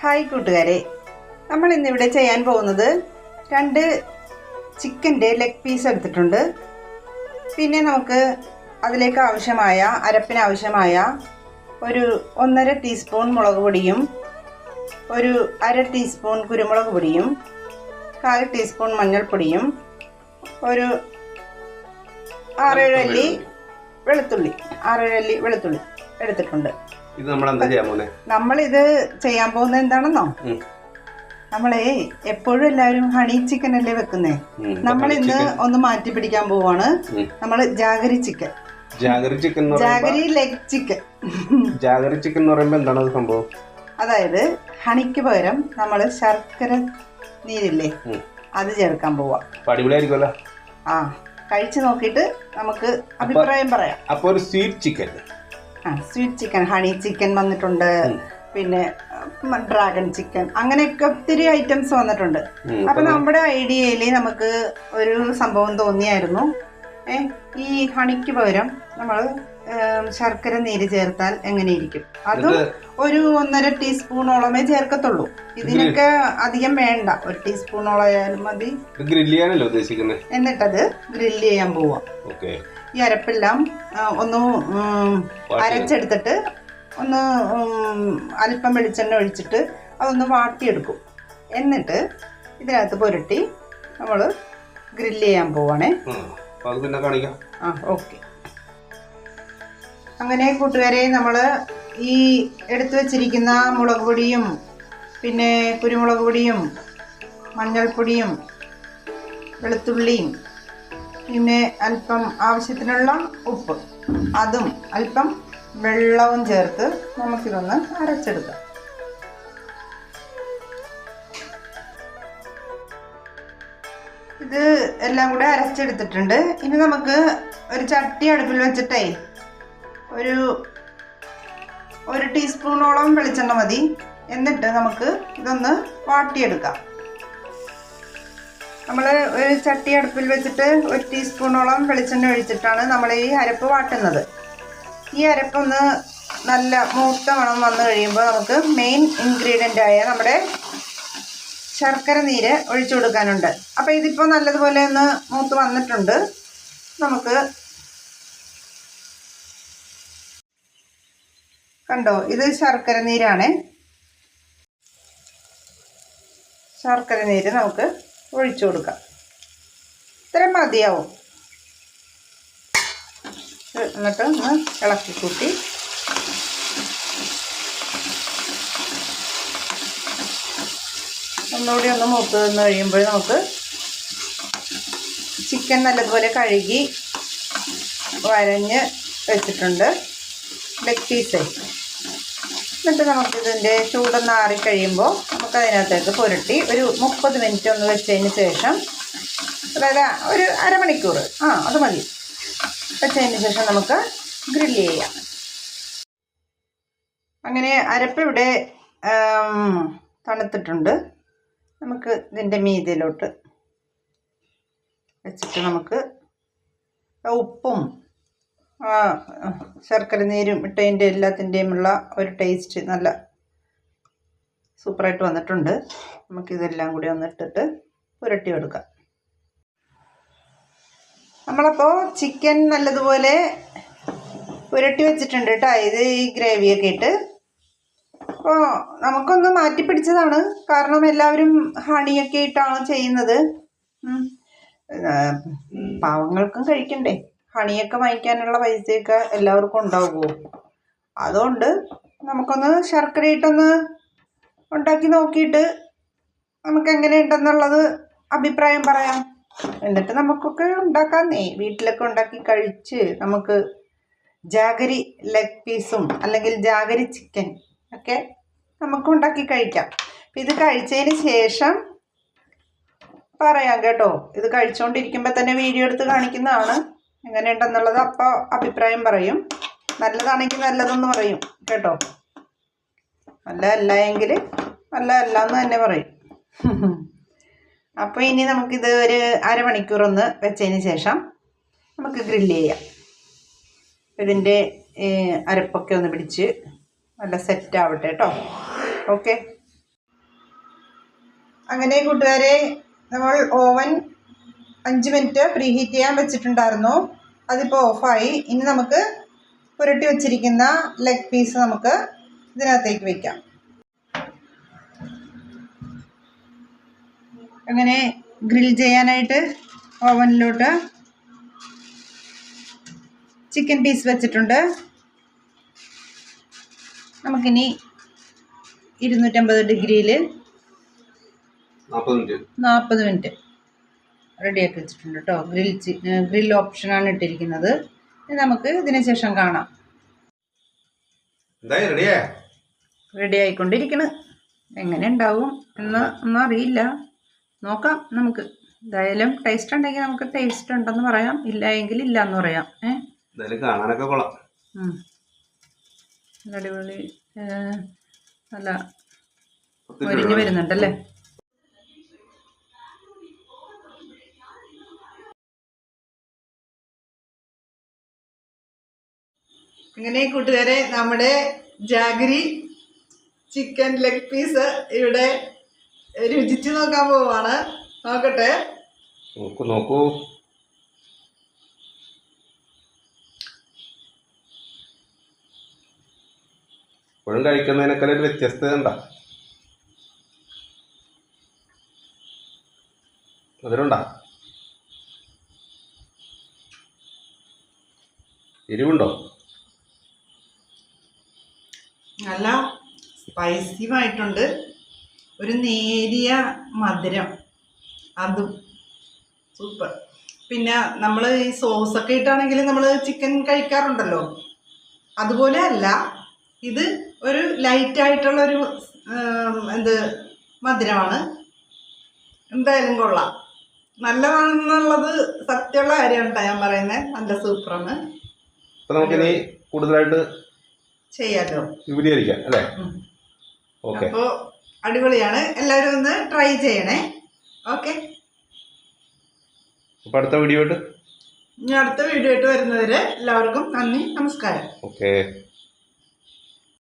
Hi കൂട്ടുകാരെ. നമ്മൾ ഇന്നിവിടെ ചെയ്യാൻ പോകുന്നത് രണ്ട് ചിക്കന്റെ ലെഗ് പീസ് എടുത്തിട്ടുണ്ട്. പിന്നെ നമുക്ക് അതിലേക്ക് ആവശ്യമായ അരപ്പിന് ആവശ്യമായ ഒരു ഒന്നര ടീസ്പൂൺ മുളക് പൊടിയും ഒരു അര ടീസ്പൂൺ കുരുമുളക് പൊടിയും കാൽ ടീസ്പൂൺ മഞ്ഞൾപ്പൊടിയും ഒരു ആറേഴ് അല്ലി വെളുത്തുള്ളി. ആറേഴ് അല്ലി വെളുത്തുള്ളി എടുത്തിട്ടുണ്ട്. ഇത് നമ്മൾ എന്താ ചെയ്യാൻ നമ്മളിത് ചെയ്യാൻ പോകുന്നത് എന്താണെന്നോ? നമ്മളേ എപ്പോഴും എല്ലാവരും ഹണി ചിക്കൻ അല്ലേ വെക്കുന്നേ? നമ്മൾ ഇന്ന് ഒന്ന് മാറ്റി പിടിക്കാൻ പോവാണ്. നമ്മൾ നമ്മൾ jaggery chicken jaggery chicken jaggery leg chicken jaggery chicken എന്ന് പറയുമ്പോ എന്താണ് സംഭവം? അതായത് ഹണിക്ക് പകരം നമ്മൾ ശർക്കര നീരില്ലേ. അത് ചേർക്കാൻ പോവാ. അടിപൊളിയായിരിക്കുമല്ലോ ആ കഴിച്ചു നോക്കിയിട്ട് നമുക്ക് അഭിപ്രായം പറയാം. അപ്പൊ ഒരു sweet chicken sweet chicken honey chicken വന്നിട്ടുണ്ട്. പിന്നെ ഡ്രാഗൺ ചിക്കൻ അങ്ങനെയൊക്കെ ഒത്തിരി ഐറ്റംസ് വന്നിട്ടുണ്ട്. അപ്പൊ നമ്മുടെ ഐഡിയയിൽ നമുക്ക് ഒരു സംഭവം തോന്നിയായിരുന്നു. ഈ ഹണിക്ക് പകരം നമ്മൾ ശർക്കര നീര് ചേർത്താൽ എങ്ങനെയിരിക്കും? അതും ഒരു ഒന്നര ടീസ്പൂണോളമേ ചേർക്കത്തുള്ളൂ. ഇതിനൊക്കെ അധികം വേണ്ട. ഒരു ടീസ്പൂണോളായാലും മതി. ഗ്രില്ല് ചെയ്യാനല്ലോ ഉദ്ദേശിക്കുന്നത് എന്നിട്ടത് ഗ്രില്ല് ചെയ്യാൻ പോവാം. ഓക്കെ. ഈ അരപ്പെല്ലാം ഒന്ന് അരച്ചെടുത്തിട്ട് ഒന്ന് അല്പം വെളിച്ചെണ്ണ ഒഴിച്ചിട്ട് അതൊന്ന് വാട്ടിയെടുക്കും. എന്നിട്ട് ഇതിനകത്ത് പുരട്ടി നമ്മൾ ഗ്രില്ല് ചെയ്യാൻ പോവാണേ. അത് പിന്നെ കാണിക്കാം. ആ ഓക്കെ. അങ്ങനെ കൂട്ടുകാരെ നമ്മൾ ഈ എടുത്തു വച്ചിരിക്കുന്ന മുളക് പൊടിയും പിന്നെ കുരുമുളക് പൊടിയും മഞ്ഞൾപ്പൊടിയും വെളുത്തുള്ളിയും പിന്നെ അല്പം ആവശ്യത്തിനുള്ള ഉപ്പ് അതും അല്പം വെള്ളവും ചേർത്ത് നമുക്കിതൊന്ന് അരച്ചെടുക്കാം. ഇത് എല്ലാം കൂടെ അരച്ചെടുത്തിട്ടുണ്ട് ഇനി നമുക്ക് ഒരു ചട്ടി അടുപ്പിൽ വെച്ചിട്ടേ ഒരു ഒരു ടീസ്പൂണോളം വെളിച്ചെണ്ണ മതി. എന്നിട്ട് നമുക്ക് ഇതൊന്ന് വാട്ടിയെടുക്കാം. നമ്മൾ ഒരു ചട്ടി അടുപ്പിൽ വെച്ചിട്ട് ഒരു ടീസ്പൂണോളം വെളിച്ചെണ്ണ ഒഴിച്ചിട്ടാണ് നമ്മൾ ഈ അരപ്പ് വാട്ടുന്നത്. ഈ അരപ്പൊന്ന് നല്ല മൂത്ത മണം വന്നു കഴിയുമ്പോൾ നമുക്ക് മെയിൻ ഇൻഗ്രീഡിയന്റായ നമ്മുടെ ശർക്കര നീര് ഒഴിച്ചു കൊടുക്കാനുണ്ട്. അപ്പോൾ ഇതിപ്പോൾ നല്ലതുപോലെ ഒന്ന് മൂത്ത് വന്നിട്ടുണ്ട്. നമുക്ക് കണ്ടോ ഇത് ശർക്കര നീരാണ്. ശർക്കര നീര് നമുക്ക് ഒഴിച്ചു കൊടുക്കാം. ഇത്രയും മതിയാവും. എന്നിട്ട് ഒന്ന് ഇളക്കി കൂട്ടി ഒന്നുകൂടി ഒന്ന് മൂത്ത് നിന്ന് കഴിയുമ്പോൾ നമുക്ക് ചിക്കൻ നല്ലതുപോലെ കഴുകി വരഞ്ഞ് വെച്ചിട്ടുണ്ട്. ലെഗ് പീസ് എന്നിട്ട് നമുക്കിതിന്റെ ചൂടൊന്ന് ആറി കഴിയുമ്പോൾ നമുക്ക് അതിനകത്തേക്ക് പുരട്ടി ഒരു മുപ്പത് മിനിറ്റ് ഒന്ന് വെച്ചതിന് ശേഷം അതായത് ഒരു അരമണിക്കൂർ ആ അത് മതി. വെച്ചതിന് ശേഷം നമുക്ക് ഗ്രില്ല് ചെയ്യാം. അങ്ങനെ അരപ്പ് ഇവിടെ തണുത്തിട്ടുണ്ട്. നമുക്ക് ഇതിന്റെ മീതിയിലോട്ട് വെച്ചിട്ട് നമുക്ക് ഉപ്പും ശർക്കര നീരും ഇട്ടതിന്റെ എല്ലാത്തിന്റെയും ഉള്ള ഒരു ടേസ്റ്റ് നല്ല സൂപ്പറായിട്ട് വന്നിട്ടുണ്ട്. നമുക്കിതെല്ലാം കൂടി ഒന്ന് ഇട്ടിട്ട് പുരട്ടി എടുക്കാം. നമ്മളപ്പോൾ ചിക്കൻ നല്ലതുപോലെ പുരട്ടി വെച്ചിട്ടുണ്ട് കേട്ടോ. ഇത് ഈ ഗ്രേവിയൊക്കെ ഇട്ട്. അപ്പോൾ നമുക്കൊന്ന് മാറ്റി പിടിച്ചതാണ്. കാരണം എല്ലാവരും ഹണിയൊക്കെ ഇട്ടാണ് ചെയ്യുന്നത്. പാവങ്ങൾക്കും കഴിക്കണ്ടേ. ഹണിയൊക്കെ വാങ്ങിക്കാനുള്ള പൈസയൊക്കെ എല്ലാവർക്കും ഉണ്ടാവുമോ? അതുകൊണ്ട് നമുക്കൊന്ന് ശർക്കര ഇട്ടൊന്ന് ഉണ്ടാക്കി നോക്കിയിട്ട് നമുക്ക് എങ്ങനെയുണ്ടെന്നുള്ളത് അഭിപ്രായം പറയാം. എന്നിട്ട് നമുക്കൊക്കെ ഉണ്ടാക്കാന്നേ. വീട്ടിലൊക്കെ ഉണ്ടാക്കി കഴിച്ച് നമുക്ക് ജാഗരി ലെഗ് പീസും അല്ലെങ്കിൽ ജാഗരി ചിക്കൻ ഒക്കെ നമുക്ക് ഉണ്ടാക്കി കഴിക്കാം. ഇത് കഴിച്ചതിന് ശേഷം പറയാം കേട്ടോ. ഇത് കഴിച്ചുകൊണ്ടിരിക്കുമ്പോൾ തന്നെ വീഡിയോ എടുത്ത് കാണിക്കുന്നതാണ്. എങ്ങനെയുണ്ടെന്നുള്ളത് അപ്പോൾ അഭിപ്രായം പറയും. നല്ലതാണെങ്കിൽ നല്ലതെന്ന് പറയും കേട്ടോ. നല്ലതല്ല എങ്കിൽ നല്ലതല്ല എന്ന് തന്നെ പറയും. അപ്പോൾ ഇനി നമുക്കിത് ഒരു അരമണിക്കൂർ ഒന്ന് വെച്ചതിന് ശേഷം നമുക്ക് ഗ്രില്ല് ചെയ്യാം. ഇതിന്റെ അരപ്പൊക്കെ ഒന്ന് പിടിച്ച് നല്ല സെറ്റ് ആവട്ടെ കേട്ടോ ഓക്കെ അങ്ങനെ കൂട്ടുകാരെ നമ്മൾ ഓവൻ അഞ്ച് മിനിറ്റ് പ്രീ ഹീറ്റ് ചെയ്യാൻ വെച്ചിട്ടുണ്ടായിരുന്നു. അതിപ്പോൾ ഓഫായി ഇനി നമുക്ക് പുരട്ടി വെച്ചിരിക്കുന്ന ലെഗ് പീസ് നമുക്ക് ഇതിനകത്തേക്ക് വയ്ക്കാം അങ്ങനെ ഗ്രിൽ ചെയ്യാനായിട്ട് ഓവനിലോട്ട് ചിക്കൻ പീസ് വെച്ചിട്ടുണ്ട്. നമുക്കിനി ഇരുന്നൂറ്റമ്പത് ഡിഗ്രിയിൽ നാൽപ്പത് മിനിറ്റ്. റെഡിയാക്കി വെച്ചിട്ടുണ്ട് കേട്ടോ ഗ്രിൽ ഗ്രിൽ ഓപ്ഷനാണ് ഇട്ടിരിക്കുന്നത്. നമുക്ക് ഇതിന് ശേഷം കാണാം. റെഡി ആയിക്കൊണ്ടിരിക്കണ്. എങ്ങനെ ഉണ്ടാവും എന്ന് ഒന്നും അറിയില്ല. നോക്കാം നമുക്ക്. എന്തായാലും ടേസ്റ്റ് ഉണ്ടെങ്കിൽ നമുക്ക് ടേസ്റ്റ് ഉണ്ടെന്ന് പറയാം. ഇല്ല എങ്കിൽ ഇല്ല എന്ന് പറയാം. ഏ? എന്തായാലും കാണാനൊക്കെ കൊള്ളാം. നല്ല അടിപൊളി നല്ല ഒരുങ്ങി വരുന്നുണ്ടല്ലേ? ഇങ്ങനെ കൂട്ടുകാരെ നമ്മുടെ ജാഗരി ചിക്കൻ ലെഗ് പീസ് ഇവിടെ രുചിച്ചു നോക്കാൻ പോവാണ്. നോക്കട്ടെ. നോക്കൂ നോക്കൂ. ഇപ്പോഴും കഴിക്കുന്നതിനേക്കാൾ ഒരു വ്യത്യസ്തത ഉണ്ടാ? അതിലുണ്ടാ? എരിവുണ്ടോ? നല്ല സ്പൈസിയുമായിട്ടുണ്ട്. ഒരു നേരിയ മധുരം. അതും സൂപ്പർ. പിന്നെ നമ്മൾ ഈ സോസൊക്കെ ഇട്ടാണെങ്കിൽ നമ്മൾ ചിക്കൻ കഴിക്കാറുണ്ടല്ലോ? അതുപോലെ അല്ല ഇത് ഒരു ലൈറ്റ് ആയിട്ടുള്ള ഒരു എന്ത് മധുരമാണ്. എന്തായാലും കൊള്ളാം. നല്ലതാണെന്നുള്ളത് സത്യമുള്ള കാര്യമാണ് കേട്ടോ ഞാൻ പറയുന്നത് നല്ല സൂപ്പറാണ്. അപ്പൊ നമുക്കിനി കൂടുതലായിട്ട് ചെയ്യാലോ? വിപുലീകരിക്കാം അല്ലേ? ഓക്കെ. അപ്പോൾ അടിപൊളിയാണ്. എല്ലാവരും ഒന്ന് ട്രൈ ചെയ്യണേ. ഓക്കെ. അപ്പൊ അടുത്ത വീഡിയോ ആയിട്ട്? ഇനി അടുത്ത വീഡിയോ ആയിട്ട് വരുന്നവരെ എല്ലാവർക്കും നന്ദി നമസ്കാരം. ഓക്കെ.